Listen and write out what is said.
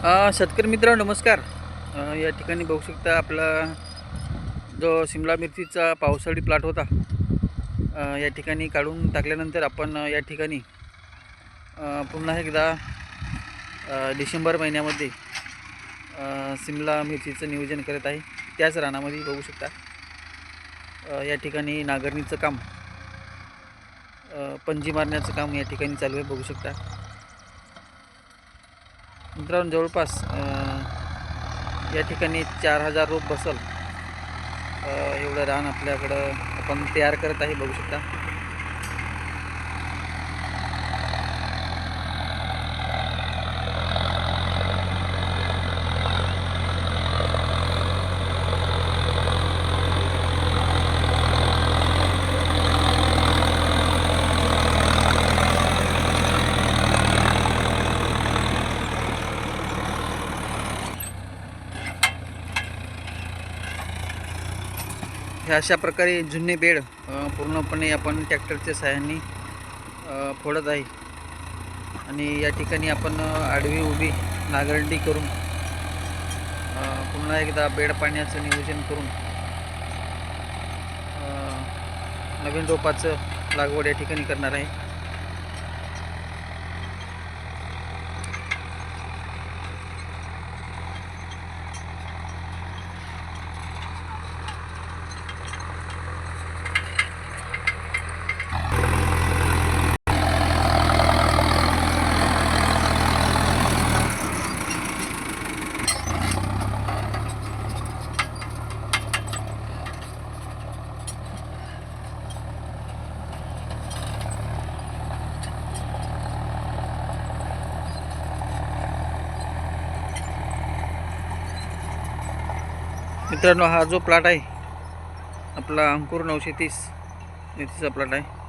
अ, शेतकरी मित्र नमस्कार. या ठिकाणी बघू शकता आपला जो शिमला मिरचीचा पावसाळी प्लॉट होता या ठिकाणी काढून टाकल्यानंतर आपण या ठिकाणी पुन्हा एकदा डिसेंबर महिन्यामध्ये सिमला शिमला मिरचीचं नियोजन करत आहे. त्याच रानामध्ये बघू शकता या ठिकाणी नांगरणीचं काम पणजी पंजी मारण्याचं काम या ठिकाणी चालू आहे बघू शकता. मित्रांनो जवळपास या ठिकाणी चार हजार रोप बसल. एवढं रान आपल्याकडं आपण तयार करत आहे बघू शकता. हे अशा प्रकारे जुने बेड पूर्णपणे आपण ट्रॅक्टरच्या सहाय्याने फोडत आहे. आणि या ठिकाणी आपण आडवी उभी नागरंडी करून पुन्हा एकदा बेड पाण्याचं नियोजन करून नवीन रोपाचं लागवड या ठिकाणी करणार आहे. मित्रांनो हा जो प्लॉट आहे आपला अंकुर नऊशे तीस मेथीचा प्लॉट आहे.